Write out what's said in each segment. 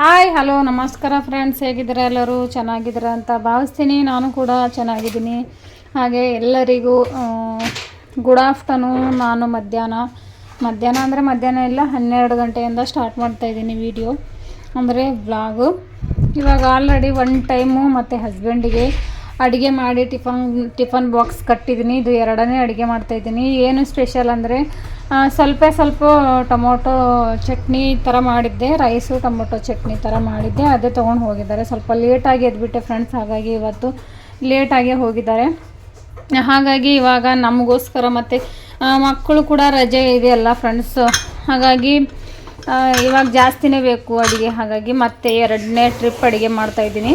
Hi hello ನಮಸ್ಕಾರ friends ಹೇಗಿದ್ದೀರಾ ಎಲ್ಲರೂ? ಚೆನ್ನಾಗಿದ್ದೀರಾ ಅಂತ ಭಾವಿಸ್ತೀನಿ. ನಾನು ಕೂಡ ಚೆನ್ನಾಗಿದ್ದೀನಿ. ಹಾಗೆ ಎಲ್ಲರಿಗೂ ಗುಡ್ ಆಫ್ಟರ್ನೂನ್ ನಾನು ಮಧ್ಯಾಹ್ನ. ಮಧ್ಯಾಹ್ನ ಅಂದರೆ ಮಧ್ಯಾಹ್ನ ಇಲ್ಲ, ಹನ್ನೆರಡು ಗಂಟೆಯಿಂದ ಸ್ಟಾರ್ಟ್ ಮಾಡ್ತಾಯಿದ್ದೀನಿ ವಿಡಿಯೋ ಅಂದರೆ ಬ್ಲಾಗು ಇವಾಗ ಆಲ್ರೆಡಿ ಒನ್ ಟೈಮು ಮತ್ತು ಹಸ್ಬೆಂಡಿಗೆ ಅಡುಗೆ ಮಾಡಿ ಟಿಫನ್ ಟಿಫನ್ ಬಾಕ್ಸ್ ಕಟ್ಟಿದ್ದೀನಿ. ಇದು ಎರಡನೇ ಅಡುಗೆ ಮಾಡ್ತಾಯಿದ್ದೀನಿ ಏನು ಸ್ಪೆಷಲ್ ಅಂದರೆ ಸ್ವಲ್ಪ ಸ್ವಲ್ಪ ಟೊಮೊಟೊ ಚಟ್ನಿ ಥರ ಮಾಡಿದ್ದೆ. ರೈಸು, ಟೊಮೊಟೊ ಚಟ್ನಿ ಥರ ಮಾಡಿದ್ದೆ. ಅದೇ ತೊಗೊಂಡು ಹೋಗಿದ್ದಾರೆ. ಸ್ವಲ್ಪ ಲೇಟಾಗಿ ಎದ್ಬಿಟ್ಟೆ ಫ್ರೆಂಡ್ಸ್ ಹಾಗಾಗಿ ಇವತ್ತು ಲೇಟಾಗೇ ಹೋಗಿದ್ದಾರೆ. ಹಾಗಾಗಿ ಇವಾಗ ನಮಗೋಸ್ಕರ ಮತ್ತು ಮಕ್ಕಳು ಕೂಡ ರಜೆ ಇದೆಯಲ್ಲ ಫ್ರೆಂಡ್ಸು ಹಾಗಾಗಿ ಇವಾಗ ಜಾಸ್ತಿನೇ ಬೇಕು ಅಡುಗೆ. ಹಾಗಾಗಿ ಮತ್ತೆ ಎರಡನೇ ಟ್ರಿಪ್ ಅಡುಗೆ ಮಾಡ್ತಾಯಿದ್ದೀನಿ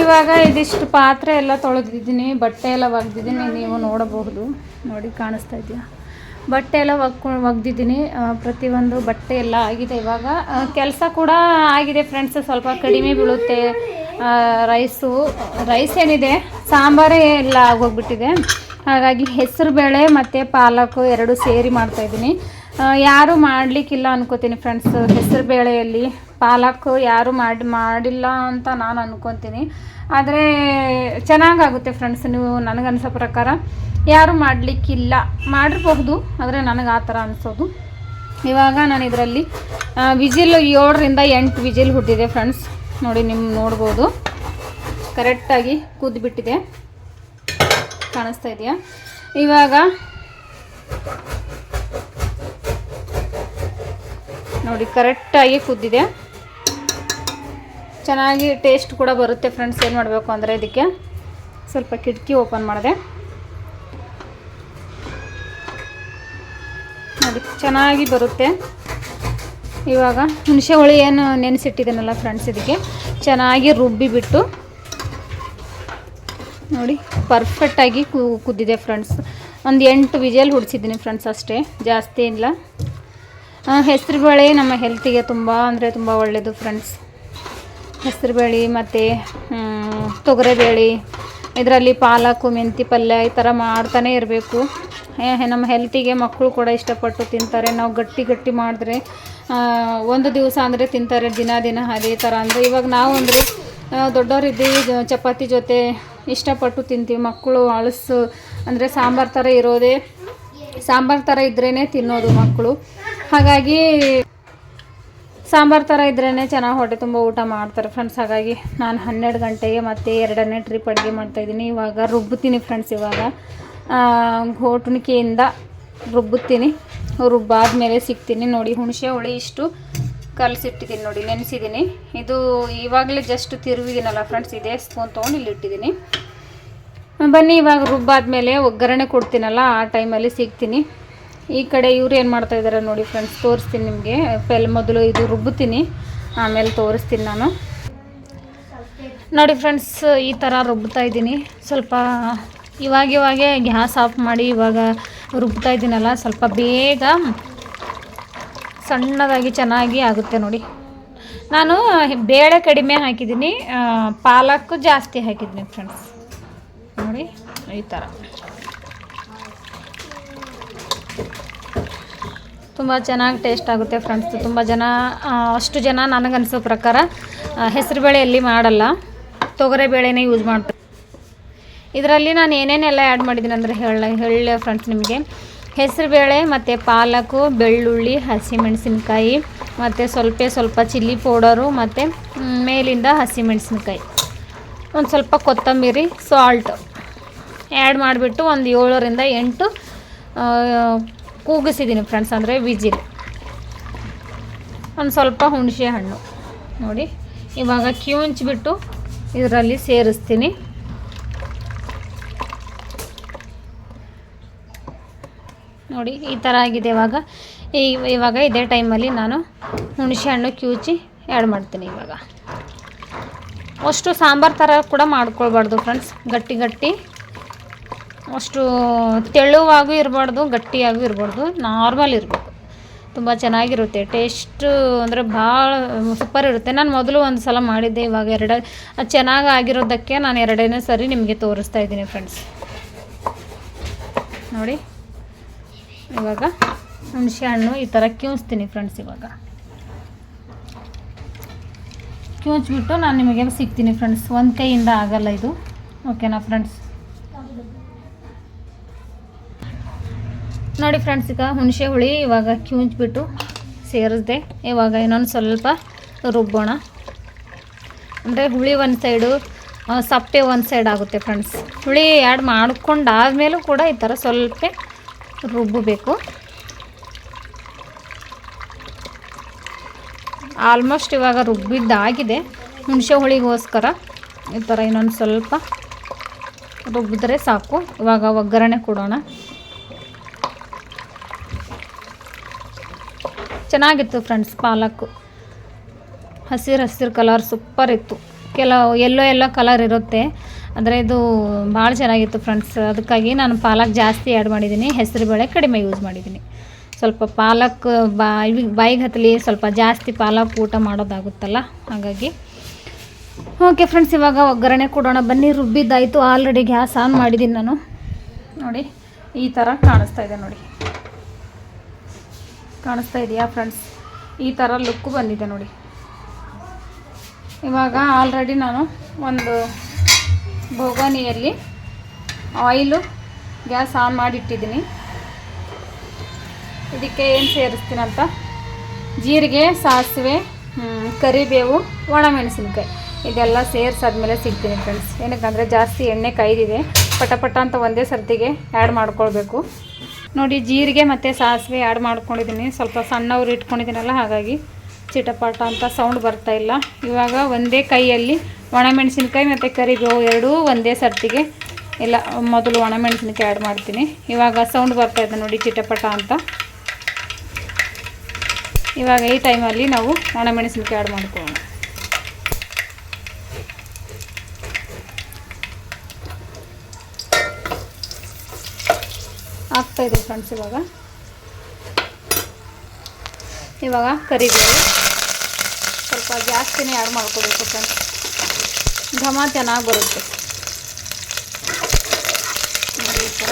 ಇವಾಗ ಇದಿಷ್ಟು ಪಾತ್ರೆ ಎಲ್ಲ ತೊಳೆದಿದ್ದೀನಿ, ಬಟ್ಟೆ ಎಲ್ಲ ಒಗ್ದಿದ್ದೀನಿ, ನೀವು ನೋಡಬಹುದು. ನೋಡಿ, ಕಾಣಿಸ್ತಾ ಇದೆಯಾ? ಬಟ್ಟೆ ಎಲ್ಲ ಒಗ್ಕೊಂಡು ಒಗ್ದಿದ್ದೀನಿ. ಪ್ರತಿಯೊಂದು ಬಟ್ಟೆ ಎಲ್ಲ ಆಗಿದೆ ಇವಾಗ. ಕೆಲಸ ಕೂಡ ಆಗಿದೆ ಫ್ರೆಂಡ್ಸ್ ಸ್ವಲ್ಪ ಕಡಿಮೆ ಬೀಳುತ್ತೆ. ರೈಸು, ರೈಸ್ ಏನಿದೆ, ಸಾಂಬಾರೇ ಎಲ್ಲ ಆಗೋಗ್ಬಿಟ್ಟಿದೆ. ಹಾಗಾಗಿ ಹೆಸರು ಬೇಳೆ ಮತ್ತು ಪಾಲಕ್ ಎರಡು ಸೇರಿ ಮಾಡ್ತಾಯಿದ್ದೀನಿ ಯಾರು ಮಾಡಲಿಕ್ಕಿಲ್ಲ ಅನ್ಕೋತೀನಿ ಫ್ರೆಂಡ್ಸ್ ಹೆಸರು ಬೇಳೆಯಲ್ಲಿ. ಪಾಲಕ್ ಯಾರು ಮಾಡಿ, ಮಾಡಿಲ್ಲ ಅಂತ ನಾನು ಅನ್ಕೊತೀನಿ. ಆದರೆ ಚೆನ್ನಾಗಾಗುತ್ತೆ ಫ್ರೆಂಡ್ಸ್ ನೀವು ನನಗನ್ಸೋ ಪ್ರಕಾರ. ಯಾರು ಮಾಡಲಿಕ್ಕಿಲ್ಲ. ಮಾಡಿರಬಹುದು ಆದರೆ ನನಗೆ ಆ ಥರ ಅನಿಸೋದು. ಇವಾಗ ನಾನು ಇದರಲ್ಲಿ ವಿಜಿಲ್ ಏಳರಿಂದ ಎಂಟು ವಿಜಿಲ್ ಹುಟ್ಟಿದೆ ಫ್ರೆಂಡ್ಸ್ ನೋಡಿ ನಿಮ್ಮ ನೋಡ್ಬೋದು. ಕರೆಕ್ಟಾಗಿ ಕೂದ್ಬಿಟ್ಟಿದೆ. ಕಾಣಿಸ್ತಾ ಇದೆಯಾ? ಇವಾಗ ನೋಡಿ ಕರೆಕ್ಟಾಗಿ ಕುದ್ದಿದೆ. ಚೆನ್ನಾಗಿ ಟೇಸ್ಟ್ ಕೂಡ ಬರುತ್ತೆ ಫ್ರೆಂಡ್ಸ್ ಏನು ಮಾಡಬೇಕು ಅಂದರೆ ಇದಕ್ಕೆ? ಸ್ವಲ್ಪ ಕಿಟಕಿ ಓಪನ್ ಮಾಡಿದೆ ನೋಡಿ ಚೆನ್ನಾಗಿ ಬರುತ್ತೆ. ಇವಾಗ ಹುಣಸೆ ಹುಳಿ ಏನು ನೆನೆಸಿಟ್ಟಿದ್ದೀನಲ್ಲ ಫ್ರೆಂಡ್ಸ್ ಇದಕ್ಕೆ? ಚೆನ್ನಾಗಿ ರುಬ್ಬಿಬಿಟ್ಟು ನೋಡಿ ಪರ್ಫೆಕ್ಟಾಗಿ ಕುದ್ದಿದೆ ಫ್ರೆಂಡ್ಸ್ ಒಂದು ಎಂಟು ವಿಜಲ್ ಹುಡ್ಸಿದ್ದೀನಿ ಫ್ರೆಂಡ್ಸ್ ಅಷ್ಟೇ, ಜಾಸ್ತಿ ಇಲ್ಲ. ಹೆಸರುಬೇಳೆ ನಮ್ಮ ಹೆಲ್ತಿಗೆ ತುಂಬ ಅಂದರೆ ತುಂಬ ಒಳ್ಳೆಯದು ಫ್ರೆಂಡ್ಸ್ ಹೆಸರುಬೇಳೆ ಮತ್ತು ತೊಗರೆಬೇಳೆ ಇದರಲ್ಲಿ ಪಾಲಕು, ಮೆಂತಿ ಪಲ್ಯ ಈ ಥರ ಮಾಡ್ತಾನೆ ಇರಬೇಕು. ನಮ್ಮ ಹೆಲ್ತಿಗೆ ಮಕ್ಕಳು ಕೂಡ ಇಷ್ಟಪಟ್ಟು ತಿಂತಾರೆ. ನಾವು ಗಟ್ಟಿ ಗಟ್ಟಿ ಮಾಡಿದ್ರೆ ಒಂದು ದಿವಸ ಅಂದರೆ ತಿಂತಾರೆ, ದಿನ ದಿನ ಅದೇ ಥರ ಅಂದರೆ ಇವಾಗ ನಾವು ಅಂದರೆ ದೊಡ್ಡವರಿದ್ದೀವಿ ಚಪಾತಿ ಜೊತೆ ಇಷ್ಟಪಟ್ಟು ತಿಂತೀವಿ. ಮಕ್ಕಳು ಅಳಸು ಅಂದರೆ ಸಾಂಬಾರು ಥರ ಇರೋದೇ, ಸಾಂಬಾರು ಥರ ಇದ್ರೇ ತಿನ್ನೋದು ಮಕ್ಕಳು. ಹಾಗಾಗಿ ಸಾಂಬಾರು ಥರ ಇದ್ರೇ ಚೆನ್ನಾಗಿ ಹೊಟ್ಟೆ ತುಂಬ ಊಟ ಮಾಡ್ತಾರೆ ಫ್ರೆಂಡ್ಸ್ ಹಾಗಾಗಿ ನಾನು ಹನ್ನೆರಡು ಗಂಟೆಗೆ ಮತ್ತೆ ಎರಡನೇ ಟ್ರಿಪ್ ಅಡುಗೆ ಮಾಡ್ತಾಯಿದ್ದೀನಿ ಇವಾಗ ರುಬ್ಬುತ್ತೀನಿ ಫ್ರೆಂಡ್ಸ್ ಇವಾಗ. ಘೋಟುಣಿಕೆಯಿಂದ ರುಬ್ಬುತ್ತೀನಿ. ರುಬ್ಬಾದ್ಮೇಲೆ ಸಿಗ್ತೀನಿ. ನೋಡಿ, ಹುಣಸೆ ಹುಳಿ ಇಷ್ಟು ಕಲಸಿಟ್ಟಿದ್ದೀನಿ ನೋಡಿ, ನೆನೆಸಿದ್ದೀನಿ. ಇದು ಇವಾಗಲೇ ಜಸ್ಟ್ ತಿರುವಿದ್ದೀನಲ್ಲ ಫ್ರೆಂಡ್ಸ್ ಇದೇ ಸ್ಪೂನ್ ತೊಗೊಂಡು ಇಲ್ಲಿ ಇಟ್ಟಿದ್ದೀನಿ. ಬನ್ನಿ, ಇವಾಗ ರುಬ್ಬಾದ್ಮೇಲೆ ಒಗ್ಗರಣೆ ಕೊಡ್ತೀನಲ್ಲ, ಆ ಟೈಮಲ್ಲಿ ಸಿಗ್ತೀನಿ. ಈ ಕಡೆ ಇವ್ರು ಏನು ಮಾಡ್ತಾ ಇದ್ದಾರೆ ನೋಡಿ ಫ್ರೆಂಡ್ಸ್ ತೋರಿಸ್ತೀನಿ ನಿಮಗೆ. ಪೆಲ್ ಮೊದಲು ಇದು ರುಬ್ಬುತ್ತೀನಿ ಆಮೇಲೆ ತೋರಿಸ್ತೀನಿ ನಾನು. ನೋಡಿ ಫ್ರೆಂಡ್ಸ್ ಈ ಥರ ರುಬ್ಬುತ್ತಾ ಇದ್ದೀನಿ. ಸ್ವಲ್ಪ ಇವಾಗ ಇವಾಗೆ ಗ್ಯಾಸ್ ಆಫ್ ಮಾಡಿ ಇವಾಗ ರುಬ್ತಾ ಇದ್ದೀನಲ್ಲ, ಸ್ವಲ್ಪ ಬೇಗ ಸಣ್ಣದಾಗಿ ಚೆನ್ನಾಗಿ ಆಗುತ್ತೆ ನೋಡಿ. ನಾನು ಬೇಳೆ ಕಡಿಮೆ ಹಾಕಿದ್ದೀನಿ ಪಾಲಕ್ ಜಾಸ್ತಿ ಹಾಕಿದ್ದೀನಿ ಫ್ರೆಂಡ್ಸ್ ನೋಡಿ, ಈ ಥರ ತುಂಬ ಚೆನ್ನಾಗಿ ಟೇಸ್ಟ್ ಆಗುತ್ತೆ ಫ್ರೆಂಡ್ಸ್ ತುಂಬ ಜನ ಅಷ್ಟು ಜನ ನನಗನ್ಸೋ ಪ್ರಕಾರ ಹೆಸರುಬೇಳೆ ಎಲ್ಲಿ ಮಾಡಲ್ಲ. ತೊಗರೆ ಬೇಳೆನೇ ಯೂಸ್ ಮಾಡ್ತಾರೆ. ಇದರಲ್ಲಿ ನಾನು ಏನೇನೆಲ್ಲ ಆ್ಯಡ್ ಮಾಡಿದ್ದೀನಿ ಅಂದರೆ ಹೇಳ ಹೇಳ ಫ್ರೆಂಡ್ಸ್ ನಿಮಗೆ. ಹೆಸರುಬೇಳೆ ಮತ್ತು ಪಾಲಕು, ಬೆಳ್ಳುಳ್ಳಿ, ಹಸಿಮೆಣಸಿನ್ಕಾಯಿ, ಮತ್ತು ಸ್ವಲ್ಪ ಸ್ವಲ್ಪ ಚಿಲ್ಲಿ ಪೌಡರು ಮತ್ತು ಮೇಲಿಂದ ಹಸಿಮೆಣಸಿನ್ಕಾಯಿ. ಒಂದು ಸ್ವಲ್ಪ ಕೊತ್ತಂಬರಿ ಸಾಲ್ಟ್ ಆ್ಯಡ್ ಮಾಡಿಬಿಟ್ಟು ಒಂದು ಏಳರಿಂದ ಎಂಟು ಕೂಗಿಸಿದ್ದೀನಿ ಫ್ರೆಂಡ್ಸ್ ಅಂದರೆ ವಿಜಿಲ್. ಒಂದು ಸ್ವಲ್ಪ ಹುಣಸೆ ಹಣ್ಣು. ನೋಡಿ, ಇವಾಗ ಕಿವುಂಚ್ಬಿಟ್ಟು ಇದರಲ್ಲಿ ಸೇರಿಸ್ತೀನಿ. ನೋಡಿ, ಈ ಥರ ಆಗಿದೆ ಇವಾಗ. ಈ, ಇವಾಗ ಇದೇ ಟೈಮಲ್ಲಿ ನಾನು ಹುಣಸೆ ಹಣ್ಣು ಕ್ಯೂಚಿ ಆ್ಯಡ್ ಮಾಡ್ತೀನಿ ಇವಾಗ. ಅಷ್ಟು ಸಾಂಬಾರು ಥರ ಕೂಡ ಮಾಡ್ಕೊಳ್ಬಾರ್ದು ಫ್ರೆಂಡ್ಸ್ ಗಟ್ಟಿ ಗಟ್ಟಿ. ಅಷ್ಟು ತೆಳುವಾಗೂ ಇರಬಾರ್ದು, ಗಟ್ಟಿಯಾಗೂ ಇರಬಾರ್ದು, ನಾರ್ಮಲ್ ಇರಬೇಕು. ತುಂಬ ಚೆನ್ನಾಗಿರುತ್ತೆ. ಟೇಸ್ಟು ಅಂದರೆ ಭಾಳ ಸೂಪರ್ ಇರುತ್ತೆ. ನಾನು ಮೊದಲು ಒಂದು ಸಲ ಮಾಡಿದ್ದೆ, ಇವಾಗ ಎರಡು, ಅದು ಚೆನ್ನಾಗಿ ಆಗಿರೋದಕ್ಕೆ ನಾನು ಎರಡನೇ ಸರಿ ನಿಮಗೆ ತೋರಿಸ್ತಾ ಇದ್ದೀನಿ ಫ್ರೆಂಡ್ಸ್ ನೋಡಿ. ಇವಾಗ ಹುಣಸೆ ಹಣ್ಣು ಈ ಥರ ಕ್ಯೂಸ್ತೀನಿ ಫ್ರೆಂಡ್ಸ್ ಇವಾಗ. ಕ್ಯೂಚ್ಬಿಟ್ಟು ನಾನು ನಿಮಗೆ ಸಿಗ್ತೀನಿ ಫ್ರೆಂಡ್ಸ್ ಒಂದು ಕೈಯಿಂದ ಆಗಲ್ಲ ಇದು. ಓಕೆನಾ ಫ್ರೆಂಡ್ಸ್ ನೋಡಿ ಫ್ರೆಂಡ್ಸ್ ಈಗ ಹುಣಸೆ ಹುಳಿ ಇವಾಗ ಕಿಂಚ್ಬಿಟ್ಟು ಸೇರಿಸ್ದೆ. ಇವಾಗ ಇನ್ನೊಂದು ಸ್ವಲ್ಪ ರುಬ್ಬೋಣ. ಅಂದರೆ ಹುಳಿ ಒಂದು ಸೈಡು ಸಪ್ಪೆ ಒಂದು ಸೈಡ್ ಆಗುತ್ತೆ ಫ್ರೆಂಡ್ಸ್ ಹುಳಿ ಆ್ಯಡ್ ಮಾಡ್ಕೊಂಡಾದ್ಮೇಲೂ ಕೂಡ ಈ ಥರ ಸ್ವಲ್ಪ ರುಬ್ಬಬೇಕು ಆಲ್ಮೋಸ್ಟ್ ಇವಾಗ ರುಬ್ಬಿದ್ದಾಗಿದೆ. ಹುಣಸೆ ಹುಳಿಗೋಸ್ಕರ ಈ ಥರ ಇನ್ನೊಂದು ಸ್ವಲ್ಪ ರುಬ್ಬಿದ್ರೆ ಸಾಕು. ಇವಾಗ ಒಗ್ಗರಣೆ ಕೊಡೋಣ. ಚೆನ್ನಾಗಿತ್ತು ಫ್ರೆಂಡ್ಸ್ ಪಾಲಕ್ ಹಸಿರು ಹಸಿರು ಕಲರ್ ಸೂಪರ್ ಇತ್ತು. ಕೆಲವು ಎಲ್ಲೋ ಎಲ್ಲೋ ಕಲರ್ ಇರುತ್ತೆ. ಅಂದರೆ ಇದು ಭಾಳ ಚೆನ್ನಾಗಿತ್ತು ಫ್ರೆಂಡ್ಸ್ ಅದಕ್ಕಾಗಿ ನಾನು ಪಾಲಕ್ ಜಾಸ್ತಿ ಆ್ಯಡ್ ಮಾಡಿದ್ದೀನಿ. ಹೆಸರು ಬೇಳೆ ಕಡಿಮೆ ಯೂಸ್ ಮಾಡಿದ್ದೀನಿ. ಸ್ವಲ್ಪ ಪಾಲಕ್ ಬಾಯಿ ಬಾಯಿಗೆ ಹತ್ತಲಿ ಸ್ವಲ್ಪ ಜಾಸ್ತಿ ಪಾಲಕ್ ಊಟ ಮಾಡೋದಾಗುತ್ತಲ್ಲ, ಹಾಗಾಗಿ. ಓಕೆ ಫ್ರೆಂಡ್ಸ್ ಇವಾಗ ಒಗ್ಗರಣೆ ಕೊಡೋಣ. ಬನ್ನಿ, ರುಬ್ಬಿದ್ದಾಯಿತು. ಆಲ್ರೆಡಿ ಗ್ಯಾಸ್ ಆನ್ ಮಾಡಿದ್ದೀನಿ ನಾನು. ನೋಡಿ, ಈ ಥರ ಕಾಣಿಸ್ತಾ ಇದೆ ನೋಡಿ. ಕಾಣಿಸ್ತಾ ಇದೆಯಾ ಫ್ರೆಂಡ್ಸ್ ಈ ಥರ ಲುಕ್ಕು ಬಂದಿದೆ ನೋಡಿ. ಇವಾಗ ಆಲ್ರೆಡಿ ನಾನು ಒಂದು ಬೋಗಾನಿಯಲ್ಲಿ ಆಯಿಲು ಗ್ಯಾಸ್ ಆನ್ ಮಾಡಿಟ್ಟಿದ್ದೀನಿ. ಇದಕ್ಕೆ ಏನು ಸೇರಿಸ್ತೀನಂತ? ಜೀರಿಗೆ, ಸಾಸಿವೆ ಕರಿಬೇವು, ಒಣಮೆಣಸಿನ್ಕಾಯಿ. ಇದೆಲ್ಲ ಸೇರಿಸಾದ್ಮೇಲೆ ಸಿಗ್ತೀನಿ ಫ್ರೆಂಡ್ಸ್ ಏನಕ್ಕಂದರೆ ಜಾಸ್ತಿ ಎಣ್ಣೆ ಕಾಯ್ದಿದೆ ಪಟ ಪಟ ಅಂತ ಒಂದೇ ಸರ್ತಿಗೆ ಆ್ಯಡ್ ಮಾಡ್ಕೊಳ್ಬೇಕು. ನೋಡಿ ಜೀರಿಗೆ ಮತ್ತು ಸಾಸಿವೆ ಆ್ಯಡ್ ಮಾಡ್ಕೊಂಡಿದ್ದೀನಿ. ಸ್ವಲ್ಪ ಸಣ್ಣವ್ರು ಇಟ್ಕೊಂಡಿದ್ದೀನಲ್ಲ, ಹಾಗಾಗಿ ಚಿಟಪಟ ಅಂತ ಸೌಂಡ್ ಬರ್ತಾ ಇಲ್ಲ. ಇವಾಗ ಒಂದೇ ಕೈಯಲ್ಲಿ ಒಣಮೆಣಸಿನ್ಕಾಯಿ ಮತ್ತು ಕರಿಬೇವು ಎರಡೂ ಒಂದೇ ಸರ್ತಿಗೆ ಇಲ್ಲ ಮೊದಲು ಒಣಮೆಣಸಿನ್ಕಾಯಿ ಆ್ಯಡ್ ಮಾಡ್ತೀನಿ. ಇವಾಗ ಸೌಂಡ್ ಬರ್ತಾ ಇದೆ ನೋಡಿ ಚಿಟಪಟ ಅಂತ. ಇವಾಗ ಈ ಟೈಮಲ್ಲಿ ನಾವು ಒಣಮೆಣಸಿನ್ಕಾಯಿ ಆ್ಯಡ್ ಮಾಡ್ಕೊಳ್ಳೋಣ. ಆಗ್ತಾ ಇದೆ ಫ್ರೆಂಡ್ಸ್ ಇವಾಗ. ಇವಾಗ ಕರಿಬೇವು. ಸ್ವಲ್ಪ ಜಾಸ್ತಿನೇ ಆ್ಯಡ್ ಮಾಡ್ಕೋಬೇಕು ಫ್ರೆಂಡ್ಸ್. ಘಮ ಚೆನ್ನಾಗಿ ಬರುತ್ತೆ. ಈ ಥರ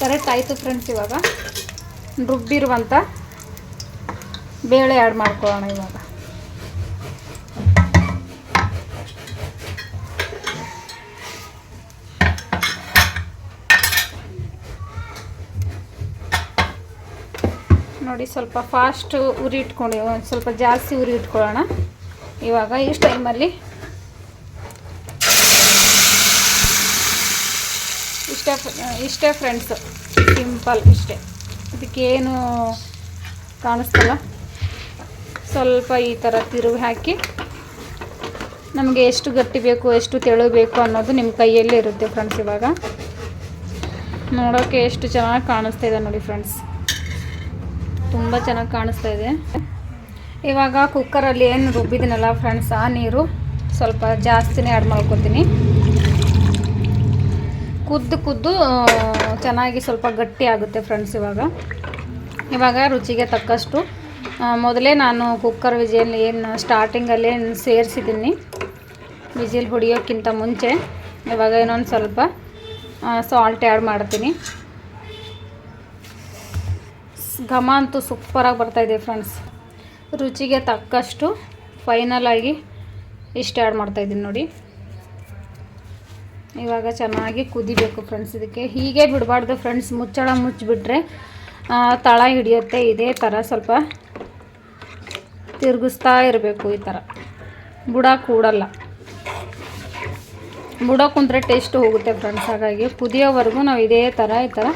ಕರೆಕ್ಟ್ ಆಯಿತು ಫ್ರೆಂಡ್ಸ್ ಇವಾಗ. ರುಬ್ಬಿರುವಂಥ ಬೇಳೆ ಆ್ಯಡ್ ಮಾಡ್ಕೊಳ್ಳೋಣ ಇವಾಗ. ನೋಡಿ ಸ್ವಲ್ಪ ಫಾಸ್ಟ್ ಉರಿ ಇಟ್ಕೊಂಡು, ಒಂದು ಸ್ವಲ್ಪ ಜಾಸ್ತಿ ಉರಿ ಇಟ್ಕೊಳ್ಳೋಣ. ಇವಾಗ ಇಷ್ಟು ಟೈಮಲ್ಲಿ ಇಷ್ಟೇ ಇಷ್ಟೇ ಫ್ರೆಂಡ್ಸ್ ಸಿಂಪಲ್ ಇಷ್ಟೇ. ಇದಕ್ಕೇನು ಕಾಣಿಸ್ತಲ್ಲ? ಸ್ವಲ್ಪ ಈ ಥರ ತಿರುವಿ ಹಾಕಿ, ನಮಗೆ ಎಷ್ಟು ಗಟ್ಟಿ ಬೇಕು, ಎಷ್ಟು ತೆಳು ಬೇಕು ಅನ್ನೋದು ನಿಮ್ಮ ಕೈಯಲ್ಲೇ ಇರುತ್ತೆ ಫ್ರೆಂಡ್ಸ್ ಇವಾಗ. ನೋಡೋಕ್ಕೆ ಎಷ್ಟು ಚೆನ್ನಾಗಿ ಕಾಣಿಸ್ತಾ ಇದೆ ನೋಡಿ ಫ್ರೆಂಡ್ಸ್ ತುಂಬ ಚೆನ್ನಾಗಿ ಕಾಣಿಸ್ತಾ ಇದೆ. ಇವಾಗ ಕುಕ್ಕರಲ್ಲಿ ಏನು ರುಬ್ಬಿದ್ದೀನಲ್ಲ ಫ್ರೆಂಡ್ಸ್ ಆ ನೀರು ಸ್ವಲ್ಪ ಜಾಸ್ತಿನೇ ಆ್ಯಡ್ ಮಾಡ್ಕೊತೀನಿ. ಕುದ್ದು ಕುದ್ದು ಚೆನ್ನಾಗಿ ಸ್ವಲ್ಪ ಗಟ್ಟಿ ಆಗುತ್ತೆ ಫ್ರೆಂಡ್ಸ್ ಇವಾಗ. ಇವಾಗ ರುಚಿಗೆ ತಕ್ಕಷ್ಟು ಮೊದಲೇ ನಾನು ಕುಕ್ಕರ್ ವಿಜಿಲ್ ಏನು ಸ್ಟಾರ್ಟಿಂಗಲ್ಲಿ ಸೇರಿಸಿದ್ದೀನಿ ವಿಜಿಲ್ ಹೊಡಿಯೋಕ್ಕಿಂತ ಮುಂಚೆ ಇವಾಗ ಇನ್ನೊಂದು ಸ್ವಲ್ಪ ಸಾಲ್ಟ್ ಆ್ಯಡ್ ಮಾಡ್ತೀನಿ. ಘಮ ಅಂತೂ ಸೂಪರಾಗಿ ಬರ್ತಾಯಿದೆ ಫ್ರೆಂಡ್ಸ್. ರುಚಿಗೆ ತಕ್ಕಷ್ಟು ಫೈನಲ್ ಆಗಿ ಇಷ್ಟು ಆ್ಯಡ್ ಮಾಡ್ತಾಯಿದ್ದೀನಿ ನೋಡಿ. ಇವಾಗ ಚೆನ್ನಾಗಿ ಕುದಿಬೇಕು ಫ್ರೆಂಡ್ಸ್ ಇದಕ್ಕೆ. ಹೀಗೆ ಬಿಡಬಾರ್ದು ಫ್ರೆಂಡ್ಸ್, ಮುಚ್ಚಳ ಮುಚ್ಚಿಬಿಟ್ರೆ ತಳ ಹಿಡಿಯುತ್ತೆ. ಇದೇ ಥರ ಸ್ವಲ್ಪ ತಿರುಗಿಸ್ತಾ ಇರಬೇಕು ಈ ಥರ ಬುಡ ಕೂಡಲ್ಲ. ಬುಡ ಕುಂದ್ರೆ ಟೇಸ್ಟ್ ಹೋಗುತ್ತೆ ಫ್ರೆಂಡ್ಸ್. ಹಾಗಾಗಿ ಕುದಿಯೋವರೆಗೂ ನಾವು ಇದೇ ಥರ ಈ ಥರ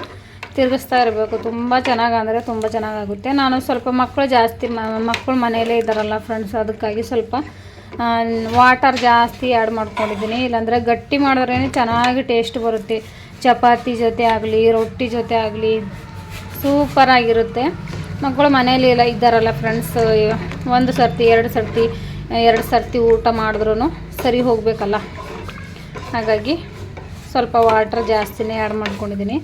ತಿರುಗಿಸ್ತಾ ಇರಬೇಕು. ತುಂಬ ಚೆನ್ನಾಗಿ ಅಂದರೆ ತುಂಬ ಚೆನ್ನಾಗಾಗುತ್ತೆ ನಾನು ಸ್ವಲ್ಪ ಮಕ್ಕಳು ಜಾಸ್ತಿ ಮಕ್ಕಳು ಮನೆಯಲ್ಲೇ ಇದ್ದಾರಲ್ಲ ಫ್ರೆಂಡ್ಸ್ ಅದಕ್ಕಾಗಿ ಸ್ವಲ್ಪ ವಾಟರ್ ಜಾಸ್ತಿ ಆ್ಯಡ್ ಮಾಡ್ಕೊಂಡಿದ್ದೀನಿ. ಇಲ್ಲಾಂದರೆ ಗಟ್ಟಿ ಮಾಡಿದ್ರೇ ಚೆನ್ನಾಗಿ ಟೇಸ್ಟ್ ಬರುತ್ತೆ. ಚಪಾತಿ ಜೊತೆ ಆಗಲಿ, ರೊಟ್ಟಿ ಜೊತೆ ಆಗಲಿ ಸೂಪರಾಗಿರುತ್ತೆ ಮಕ್ಕಳು ಮನೇಲಿ ಎಲ್ಲ ಇದ್ದಾರಲ್ಲ ಫ್ರೆಂಡ್ಸ್ ಒಂದು ಸರ್ತಿ, ಎರಡು ಸರ್ತಿ ಎರಡು ಸರ್ತಿ ಊಟ ಮಾಡಿದ್ರೂ ಸರಿ ಹೋಗಬೇಕಲ್ಲ. ಹಾಗಾಗಿ ಸ್ವಲ್ಪ ವಾಟ್ರ್ ಜಾಸ್ತಿನೇ ಆ್ಯಡ್ ಮಾಡ್ಕೊಂಡಿದ್ದೀನಿ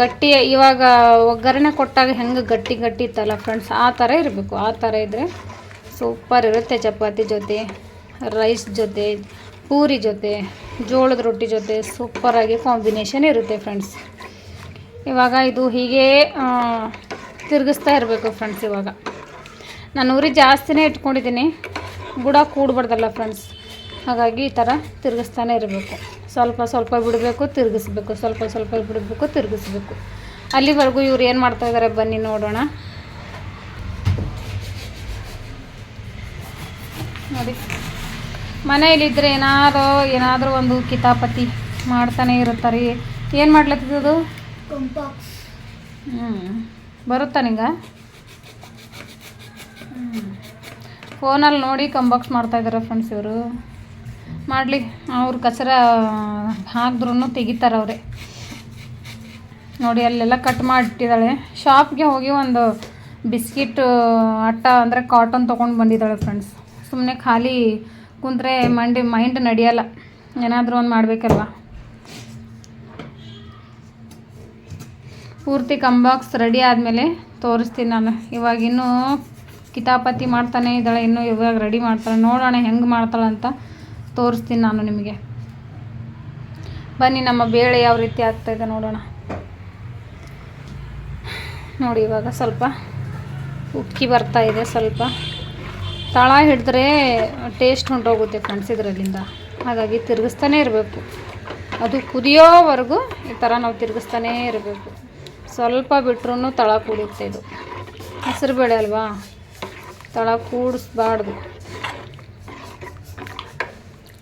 ಗಟ್ಟಿ, ಇವಾಗ ಒಗ್ಗರಣೆ ಕೊಟ್ಟಾಗ ಹೆಂಗೆ ಗಟ್ಟಿ ಗಟ್ಟಿ ಇತ್ತಲ್ಲ ಫ್ರೆಂಡ್ಸ್ ಆ ಥರ ಇರಬೇಕು, ಆ ಥರ ಇದ್ದರೆ ಸೂಪರ್ ಇರುತ್ತೆ ಚಪಾತಿ ಜೊತೆ ರೈಸ್ ಜೊತೆ, ಪೂರಿ ಜೊತೆ, ಜೋಳದ ರೊಟ್ಟಿ ಜೊತೆ ಸೂಪರಾಗಿ ಕಾಂಬಿನೇಷನ್ ಇರುತ್ತೆ ಫ್ರೆಂಡ್ಸ್ ಇವಾಗ ಇದು ಹೀಗೆ ತಿರುಗಿಸ್ತಾ ಇರಬೇಕು ಫ್ರೆಂಡ್ಸ್ ಇವಾಗ. ನಾನು ಉರಿ ಜಾಸ್ತಿನೇ ಇಟ್ಕೊಂಡಿದ್ದೀನಿ ಬುಡ ಕೂಡ್ಬಾರ್ದಲ್ಲ ಫ್ರೆಂಡ್ಸ್ ಹಾಗಾಗಿ ಈ ಥರ ತಿರುಗಿಸ್ತಾನೆ ಇರಬೇಕು. ಸ್ವಲ್ಪ ಸ್ವಲ್ಪ ಬಿಡಬೇಕು ತಿರುಗಿಸ್ಬೇಕು. ಸ್ವಲ್ಪ ಸ್ವಲ್ಪ ಬಿಡಬೇಕು ತಿರುಗಿಸ್ಬೇಕು. ಅಲ್ಲಿವರೆಗೂ ಇವ್ರು ಏನು ಮಾಡ್ತಾ ಇದ್ದಾರೆ ಬನ್ನಿ ನೋಡೋಣ. ನೋಡಿ. ಮನೆಯಲ್ಲಿದ್ದರೆ ಏನಾದರೂ ಏನಾದರೂ ಒಂದು ಕಿತಾಪತಿ ಮಾಡ್ತಾನೆ ಇರುತ್ತಾರೆ. ಏನು ಮಾಡ್ಲತ್ತಿದ್ದು ಹ್ಞೂ ಬರುತ್ತಾ ನಿಂಗೆ? ಫೋನಲ್ಲಿ ನೋಡಿ ಕಂಬಾಕ್ಸ್ ಮಾಡ್ತಾಯಿದ್ದಾರೆ ಫ್ರೆಂಡ್ಸ್ ಇವರು. ಮಾಡಲಿ. ಅವ್ರು ಕಸರ ಹಾಕಿದ್ರೂ ತೆಗಿತಾರೆ ಅವರೇ. ನೋಡಿ, ಅಲ್ಲೆಲ್ಲ ಕಟ್ ಮಾಡಿಟ್ಟಿದ್ದಾಳೆ ಶಾಪ್ಗೆ ಹೋಗಿ ಒಂದು ಬಿಸ್ಕಿಟ್, ಅಟ್ಟ ಅಂದರೆ ಕಾಟನ್ ತೊಗೊಂಡು ಬಂದಿದ್ದಾಳೆ ಫ್ರೆಂಡ್ಸ್ ಸುಮ್ಮನೆ ಖಾಲಿ ಕುಂತ್ರೆ ಮಂಡಿ ಮೈಂಡ್ ನಡೆಯಲ್ಲ. ಏನಾದರೂ ಒಂದು ಮಾಡಬೇಕಲ್ವ? ಪೂರ್ತಿ ಕಂಬಾಕ್ಸ್ ರೆಡಿ ಆದಮೇಲೆ ತೋರಿಸ್ತೀನಿ ನಾನು. ಇವಾಗ ಇನ್ನೂ ಕಿತಾಪತಿ ಮಾಡ್ತಾನೆ ಇದ್ದಾಳೆ. ಇನ್ನೂ ಇವಾಗ ರೆಡಿ ಮಾಡ್ತಾಳೆ. ನೋಡೋಣ ಹೆಂಗೆ ಮಾಡ್ತಾಳಂತ. ತೋರಿಸ್ತೀನಿ ನಾನು ನಿಮಗೆ. ಬನ್ನಿ, ನಮ್ಮ ಬೇಳೆ ಯಾವ ರೀತಿ ಆಗ್ತಾಯಿದೆ ನೋಡೋಣ. ನೋಡಿ, ಇವಾಗ ಸ್ವಲ್ಪ ಉಕ್ಕಿ ಬರ್ತಾ ಇದೆ, ಸ್ವಲ್ಪ. ತಳ ಹಿಡಿದ್ರೆ ಟೇಸ್ಟ್ ಹೊಂಟೋಗುತ್ತೆ ಫ್ರೆಂಡ್ಸ್ ಇದರಲ್ಲಿಂದ. ಹಾಗಾಗಿ ತಿರುಗಿಸ್ತಾನೇ ಇರಬೇಕು. ಅದು ಕುದಿಯೋವರೆಗೂ ಈ ಥರ ನಾವು ತಿರುಗಿಸ್ತಾನೇ ಇರಬೇಕು. ಸ್ವಲ್ಪ ಬಿಟ್ರೂ ತಳ ಕೂಡುತ್ತೆ ಇದು. ಹೆಸರುಬೇಳೆ ಅಲ್ವಾ? ತಳ ಕೂಡಿಸ್ಬಾರ್ದು.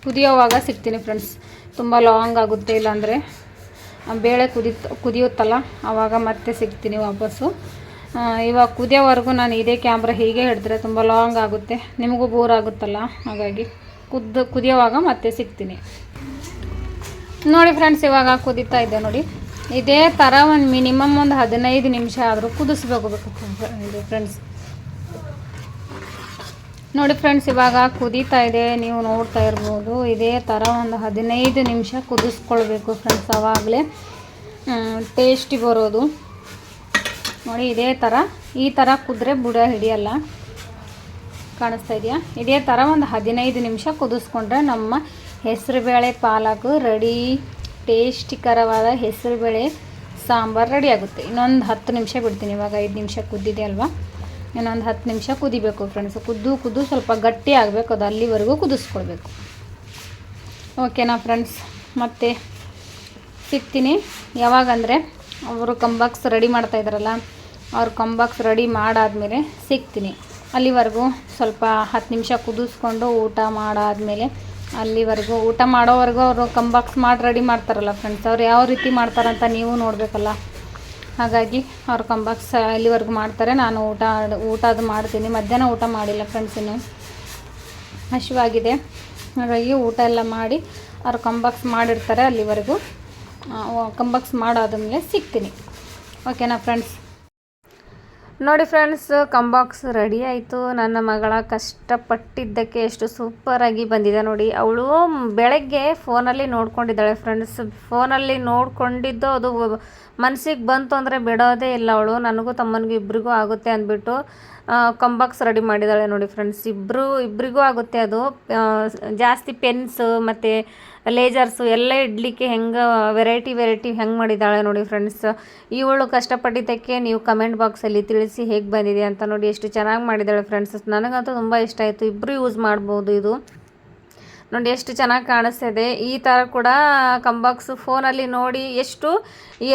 ಕುದಿಯೋವಾಗ ಸಿಗ್ತೀನಿ ಫ್ರೆಂಡ್ಸ್ ತುಂಬ ಲಾಂಗ್ ಆಗುತ್ತೆ ಇಲ್ಲಾಂದರೆ. ಬೇಳೆ ಕುದಿ ಕುದಿಯುತ್ತಲ್ಲ ಆವಾಗ ಮತ್ತೆ ಸಿಗ್ತೀನಿ ವಾಪಸ್ಸು. ಇವಾಗ ಕುದಿಯೋವರೆಗೂ ನಾನು ಇದೇ ಕ್ಯಾಮ್ರ ಹೀಗೆ ಹಿಡಿದ್ರೆ ತುಂಬ ಲಾಂಗ್ ಆಗುತ್ತೆ. ನಿಮಗೂ ಬೋರ್ ಆಗುತ್ತಲ್ಲ, ಹಾಗಾಗಿ ಕುದ್ದು, ಕುದಿಯೋವಾಗ ಮತ್ತೆ ಸಿಗ್ತೀನಿ. ನೋಡಿ ಫ್ರೆಂಡ್ಸ್ ಇವಾಗ ಕುದೀತಾ ಇದೆ ನೋಡಿ. ಇದೇ ಥರ ಒಂದು ಮಿನಿಮಮ್ ಒಂದು ಹದಿನೈದು ನಿಮಿಷ ಆದರೂ ಕುದಿಸ್ಬೇಕು. ಫ್ರೆಂಡ್ಸ್ ನೋಡಿ ಫ್ರೆಂಡ್ಸ್ ಇವಾಗ ಕುದೀತಾ ಇದೆ, ನೀವು ನೋಡ್ತಾ ಇರ್ಬೋದು. ಇದೇ ಥರ ಒಂದು ಹದಿನೈದು ನಿಮಿಷ ಕುದಿಸ್ಕೊಳ್ಬೇಕು ಫ್ರೆಂಡ್ಸ್ ಅವಾಗಲೇ. ಟೇಸ್ಟಿ ಬರೋದು. ನೋಡಿ, ಇದೇ ಥರ ಈ ಥರ ಕುದ್ರೆ ಬುಡ ಹಿಡಿಯಲ್ಲ. ಕಾಣಿಸ್ತಾ ಇದೆಯಾ? ಇದೇ ಥರ ಒಂದು ಹದಿನೈದು ನಿಮಿಷ ಕುದಿಸ್ಕೊಂಡ್ರೆ ನಮ್ಮ ಹೆಸರುಬೇಳೆ ಪಾಲಕು ರೆಡಿ ಟೇಸ್ಟಿಕರವಾದ ಹೆಸರುಬೇಳೆ ಸಾಂಬಾರು ರೆಡಿ ಆಗುತ್ತೆ. ಇನ್ನೊಂದು ಹತ್ತು ನಿಮಿಷ ಬಿಡ್ತೀನಿ, ಇವಾಗ ಐದು ನಿಮಿಷ ಕುದ್ದಿದೆ ಅಲ್ವಾ? ಇನ್ನೊಂದು ಹತ್ತು ನಿಮಿಷ ಕುದಿಬೇಕು ಫ್ರೆಂಡ್ಸ್ ಕುದ್ದು ಕುದ್ದು ಸ್ವಲ್ಪ ಗಟ್ಟಿ ಆಗಬೇಕು. ಅದು ಅಲ್ಲಿವರೆಗೂ ಕುದಿಸ್ಕೊಳ್ಬೇಕು. ಓಕೆನಾ ಫ್ರೆಂಡ್ಸ್ ಮತ್ತೆ ಸಿಗ್ತೀನಿ. ಯಾವಾಗಂದರೆ ಅವರು ಕಂಬಾಕ್ಸ್ ರೆಡಿ ಮಾಡ್ತಾ ಇದ್ದಾರಲ್ಲ, ಅವ್ರು ಕಂಬಾಕ್ಸ್ ರೆಡಿ ಮಾಡಾದಮೇಲೆ ಸಿಗ್ತೀನಿ. ಅಲ್ಲಿವರೆಗೂ ಸ್ವಲ್ಪ ಹತ್ತು ನಿಮಿಷ ಕುದಿಸ್ಕೊಂಡು ಊಟ ಮಾಡಾದಮೇಲೆ ಅಲ್ಲಿವರೆಗೂ ಊಟ ಮಾಡೋವರೆಗೂ ಅವರು ಕಂಬಾಕ್ಸ್ ಮಾಡಿ ರೆಡಿ ಮಾಡ್ತಾರಲ್ಲ ಫ್ರೆಂಡ್ಸ್ ಅವ್ರು ಯಾವ ರೀತಿ ಮಾಡ್ತಾರಂತ ನೀವು ನೋಡಬೇಕಲ್ಲ. ಹಾಗಾಗಿ ಅವ್ರ ಕಂಬಾಕ್ಸ್ ಅಲ್ಲಿವರೆಗೂ ಮಾಡ್ತಾರೆ. ನಾನು ಊಟ ಊಟ ಅದು ಮಾಡ್ತೀನಿ. ಮಧ್ಯಾಹ್ನ ಊಟ ಮಾಡಿಲ್ಲ ಫ್ರೆಂಡ್ಸ್ ಇನ್ನು. ಹಸಿವಾಗಿದೆ. ಹಾಗಾಗಿ ಊಟ ಎಲ್ಲ ಮಾಡಿ ಅವ್ರು ಕಂಬಾಕ್ಸ್ ಮಾಡಿರ್ತಾರೆ ಅಲ್ಲಿವರೆಗೂ. ಕಂಬಾಕ್ಸ್ ಮಾಡಾದ ಮೇಲೆ ಸಿಗ್ತೀನಿ. ಓಕೆನಾ ಫ್ರೆಂಡ್ಸ್ ನೋಡಿ ಫ್ರೆಂಡ್ಸ್ ಕಂಬಾಕ್ಸ್ ರೆಡಿ ಆಯಿತು. ನನ್ನ ಮಗಳ ಕಷ್ಟಪಟ್ಟಿದ್ದಕ್ಕೆ ಎಷ್ಟು ಸೂಪರಾಗಿ ಬಂದಿದೆ ನೋಡಿ. ಅವಳು ಬೆಳಗ್ಗೆ ಫೋನಲ್ಲಿ ನೋಡ್ಕೊಂಡಿದ್ದಾಳೆ ಫ್ರೆಂಡ್ಸ್ ಫೋನಲ್ಲಿ ನೋಡ್ಕೊಂಡಿದ್ದು ಅದು ಮನಸ್ಸಿಗೆ ಬಂತು ಅಂದರೆ ಬಿಡೋದೇ ಇಲ್ಲ ಅವಳು. ನನಗೂ ತಮ್ಮನಿಗೂ ಇಬ್ಬರಿಗೂ ಆಗುತ್ತೆ ಅಂದ್ಬಿಟ್ಟು ಕಂಬಾಕ್ಸ್ ರೆಡಿ ಮಾಡಿದ್ದಾಳೆ ನೋಡಿ ಫ್ರೆಂಡ್ಸ್. ಇಬ್ಬರು ಇಬ್ಬರಿಗೂ ಆಗುತ್ತೆ ಅದು. ಜಾಸ್ತಿ ಪೆನ್ಸ್ ಮತ್ತು ಲೇಜರ್ಸು ಎಲ್ಲ ಇಡ್ಲಿಕ್ಕೆ ಹೆಂಗೆ ವೆರೈಟಿ ವೆರೈಟಿ ಹೆಂಗೆ ಮಾಡಿದ್ದಾಳೆ ನೋಡಿ ಫ್ರೆಂಡ್ಸ್. ಇವಳು ಕಷ್ಟಪಟ್ಟಿದ್ದಕ್ಕೆ ನೀವು ಕಮೆಂಟ್ ಬಾಕ್ಸಲ್ಲಿ ತಿಳಿಸಿ ಹೇಗೆ ಬಂದಿದೆ ಅಂತ ನೋಡಿ ಎಷ್ಟು ಚೆನ್ನಾಗಿ ಮಾಡಿದ್ದಾಳೆ ಫ್ರೆಂಡ್ಸ್. ನನಗಂತೂ ತುಂಬ ಇಷ್ಟ ಆಯಿತು. ಇಬ್ಬರು ಯೂಸ್ ಮಾಡ್ಬೋದು ಇದು. ನೋಡಿ ಎಷ್ಟು ಚೆನ್ನಾಗಿ ಕಾಣಿಸ್ತಿದೆ. ಈ ಥರ ಕೂಡ ಕಂಬಾಕ್ಸ್ ಫೋನಲ್ಲಿ ನೋಡಿ ಎಷ್ಟು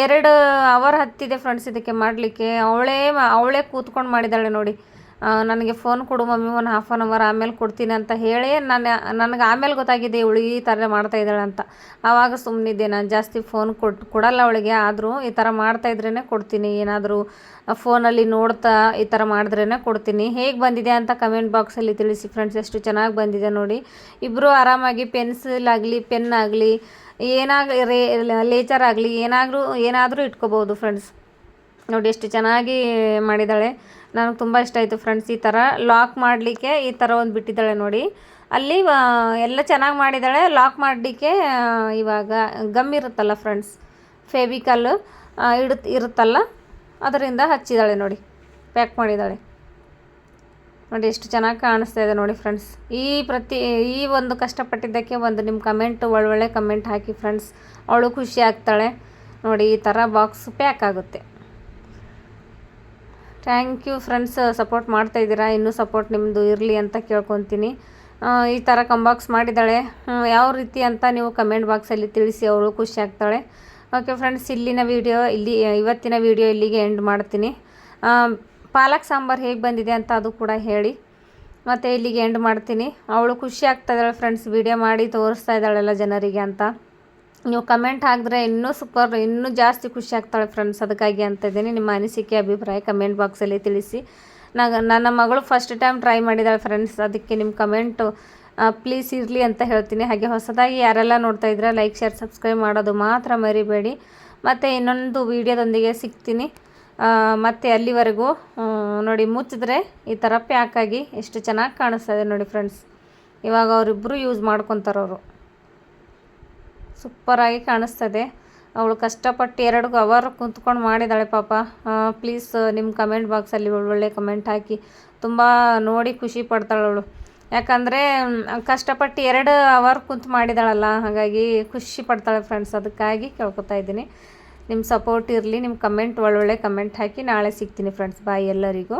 ಎರಡು ಅವರ್ ಹತ್ತಿದೆ ಫ್ರೆಂಡ್ಸ್ ಇದಕ್ಕೆ ಮಾಡಲಿಕ್ಕೆ. ಅವಳೇ ಅವಳೇ ಕೂತ್ಕೊಂಡು ಮಾಡಿದ್ದಾಳೆ ನೋಡಿ. ನನಗೆ ಫೋನ್ ಕೊಡು ಮಮ್ಮಿ, ಒಂದು ಹಾಫ್ ಆನ್ ಅವರ್ ಆಮೇಲೆ ಕೊಡ್ತೀನಿ ಅಂತ ಹೇಳಿ ನಾನು, ನನಗೆ ಆಮೇಲೆ ಗೊತ್ತಾಗಿದೆ ಇವಳು ಈ ಥರ ಮಾಡ್ತಾ ಇದ್ದಾಳೆ ಅಂತ. ಆವಾಗ ಸುಮ್ಮನಿದ್ದೆ ನಾನು ಜಾಸ್ತಿ ಫೋನ್ ಕೊಟ್ಟು ಕೊಡಲ್ಲ ಅವಳಿಗೆ, ಆದರೂ ಈ ಥರ ಮಾಡ್ತಾ ಇದ್ರೇ ಕೊಡ್ತೀನಿ. ಏನಾದರೂ ಫೋನಲ್ಲಿ ನೋಡ್ತಾ ಈ ಥರ ಮಾಡಿದ್ರೇ ಕೊಡ್ತೀನಿ. ಹೇಗೆ ಬಂದಿದೆ ಅಂತ ಕಮೆಂಟ್ ಬಾಕ್ಸಲ್ಲಿ ತಿಳಿಸಿ ಫ್ರೆಂಡ್ಸ್ ಎಷ್ಟು ಚೆನ್ನಾಗಿ ಬಂದಿದೆ ನೋಡಿ. ಇಬ್ಬರು ಆರಾಮಾಗಿ ಪೆನ್ಸಿಲ್ ಆಗಲಿ ಪೆನ್ ಆಗಲಿ, ಏನಾಗಲಿ, ರೇ ಲೇಚರ್ ಆಗಲಿ ಏನಾದರೂ ಏನಾದರೂ ಇಟ್ಕೋಬೋದು ಫ್ರೆಂಡ್ಸ್ ನೋಡಿ, ಎಷ್ಟು ಚೆನ್ನಾಗಿ ಮಾಡಿದ್ದಾಳೆ. ನನಗೆ ತುಂಬ ಇಷ್ಟ ಆಯಿತು ಫ್ರೆಂಡ್ಸ್ ಈ ಥರ ಲಾಕ್ ಮಾಡಲಿಕ್ಕೆ ಈ ಥರ ಒಂದು ಬಿಟ್ಟಿದ್ದಾಳೆ ನೋಡಿ. ಅಲ್ಲಿ ಎಲ್ಲ ಚೆನ್ನಾಗಿ ಮಾಡಿದ್ದಾಳೆ. ಲಾಕ್ ಮಾಡಲಿಕ್ಕೆ ಇವಾಗ ಗಮ್ ಇರುತ್ತಲ್ಲ ಫ್ರೆಂಡ್ಸ್ ಫೆವಿಕಲ್ ಇಡುತ್, ಇರುತ್ತಲ್ಲ? ಅದರಿಂದ ಹಚ್ಚಿದ್ದಾಳೆ ನೋಡಿ. ಪ್ಯಾಕ್ ಮಾಡಿದ್ದಾಳೆ. ನೋಡಿ ಎಷ್ಟು ಚೆನ್ನಾಗಿ ಕಾಣಿಸ್ತಾ ಇದೆ ನೋಡಿ ಫ್ರೆಂಡ್ಸ್ ಈ ಪ್ರತಿ, ಈ ಒಂದು ಕಷ್ಟಪಟ್ಟಿದ್ದಕ್ಕೆ ಒಂದು ನಿಮ್ಮ ಕಮೆಂಟ್ ಒಳ್ಳೊಳ್ಳೆ ಕಮೆಂಟ್ ಹಾಕಿ ಫ್ರೆಂಡ್ಸ್ ಅವಳು ಖುಷಿ ಆಗ್ತಾಳೆ. ನೋಡಿ ಈ ಥರ ಬಾಕ್ಸ್ ಪ್ಯಾಕ್ ಆಗುತ್ತೆ. ಥ್ಯಾಂಕ್ ಯು ಫ್ರೆಂಡ್ಸ್, ಸಪೋರ್ಟ್ ಮಾಡ್ತಾ ಇದ್ದೀರಾ? ಇನ್ನೂ ಸಪೋರ್ಟ್ ನಿಮ್ಮದು ಇರಲಿ ಅಂತ ಕೇಳ್ಕೊತೀನಿ. ಈ ಥರ ಕಂಬಾಕ್ಸ್ ಮಾಡಿದ್ದಾಳೆ. ಯಾವ ರೀತಿ ಅಂತ ನೀವು ಕಮೆಂಟ್ ಬಾಕ್ಸಲ್ಲಿ ತಿಳಿಸಿ, ಅವಳು ಖುಷಿ ಆಗ್ತಾಳೆ. ಓಕೆ ಫ್ರೆಂಡ್ಸ್ ಇಲ್ಲಿನ ವಿಡಿಯೋ ಇಲ್ಲಿ, ಇವತ್ತಿನ ವಿಡಿಯೋ ಇಲ್ಲಿಗೆ ಎಂಡ್ ಮಾಡ್ತೀನಿ. ಪಾಲಕ್ ಸಾಂಬಾರು ಹೇಗೆ ಬಂದಿದೆ ಅಂತ ಅದು ಕೂಡ ಹೇಳಿ. ಮತ್ತು ಇಲ್ಲಿಗೆ ಎಂಡ್ ಮಾಡ್ತೀನಿ. ಅವಳು ಖುಷಿ ಆಗ್ತಾ ಇದ್ದಾಳೆ ಫ್ರೆಂಡ್ಸ್ ವಿಡಿಯೋ ಮಾಡಿ ತೋರಿಸ್ತಾ ಇದ್ದಾಳೆಲ್ಲ ಜನರಿಗೆ ಅಂತ. ನೀವು ಕಮೆಂಟ್ ಹಾಕಿದ್ರೆ ಇನ್ನೂ ಸೂಪರ್ ಇನ್ನೂ ಜಾಸ್ತಿ ಖುಷಿ ಆಗ್ತಾಳೆ ಫ್ರೆಂಡ್ಸ್ ಅದಕ್ಕಾಗಿ ಅಂತ ಇದ್ದೀನಿ. ನಿಮ್ಮ ಅನಿಸಿಕೆ, ಅಭಿಪ್ರಾಯ ಕಮೆಂಟ್ ಬಾಕ್ಸಲ್ಲಿ ತಿಳಿಸಿ. ನಾನು ನನ್ನ ಮಗಳು ಫಸ್ಟ್ ಟೈಮ್ ಟ್ರೈ ಮಾಡಿದ್ದಾಳೆ ಫ್ರೆಂಡ್ಸ್ ಅದಕ್ಕೆ ನಿಮ್ಮ ಕಮೆಂಟು ಪ್ಲೀಸ್ ಇರಲಿ ಅಂತ ಹೇಳ್ತೀನಿ. ಹಾಗೆ ಹೊಸದಾಗಿ ಯಾರೆಲ್ಲ ನೋಡ್ತಾ ಇದ್ರೆ ಲೈಕ್ ಶೇರ್ ಸಬ್ಸ್ಕ್ರೈಬ್ ಮಾಡೋದು ಮಾತ್ರ ಮರಿಬೇಡಿ. ಮತ್ತು ಇನ್ನೊಂದು ವೀಡಿಯೋದೊಂದಿಗೆ ಸಿಗ್ತೀನಿ. ಮತ್ತು ಅಲ್ಲಿವರೆಗೂ ನೋಡಿ ಮುಚ್ಚಿದ್ರೆ ಈ ಥರ ಪ್ಯಾಕಾಗಿ ಎಷ್ಟು ಚೆನ್ನಾಗಿ ಕಾಣಿಸ್ತಾ ಇದೆ ನೋಡಿ ಫ್ರೆಂಡ್ಸ್ ಇವಾಗ ಅವರಿಬ್ಬರು ಯೂಸ್ ಮಾಡ್ಕೊತಾರೆ ಅವರು ಸೂಪರಾಗಿ ಕಾಣಿಸ್ತದೆ. ಅವಳು ಕಷ್ಟಪಟ್ಟು ಎರಡು ಅವರ್ ಕುಂತ್ಕೊಂಡು ಮಾಡಿದ್ದಾಳೆ ಪಾಪ. ಪ್ಲೀಸ್ ನಿಮ್ಮ ಕಮೆಂಟ್ ಬಾಕ್ಸಲ್ಲಿ ಒಳ್ಳೊಳ್ಳೆ ಕಮೆಂಟ್ ಹಾಕಿ. ತುಂಬ ನೋಡಿ ಖುಷಿ ಪಡ್ತಾಳೆ ಅವಳು. ಯಾಕಂದರೆ ಕಷ್ಟಪಟ್ಟು ಎರಡು ಅವರ್ ಕುಂತು ಮಾಡಿದಾಳಲ್ಲ, ಹಾಗಾಗಿ ಖುಷಿ ಪಡ್ತಾಳೆ ಫ್ರೆಂಡ್ಸ್ ಅದಕ್ಕಾಗಿ ಕೇಳ್ಕೊತಾ ಇದ್ದೀನಿ. ನಿಮ್ಮ ಸಪೋರ್ಟ್ ಇರಲಿ ನಿಮ್ಮ ಕಮೆಂಟ್ ಒಳ್ಳೊಳ್ಳೆ ಕಮೆಂಟ್ ಹಾಕಿ ನಾಳೆ ಸಿಗ್ತೀನಿ ಫ್ರೆಂಡ್ಸ್ ಬಾಯ್ ಎಲ್ಲರಿಗೂ.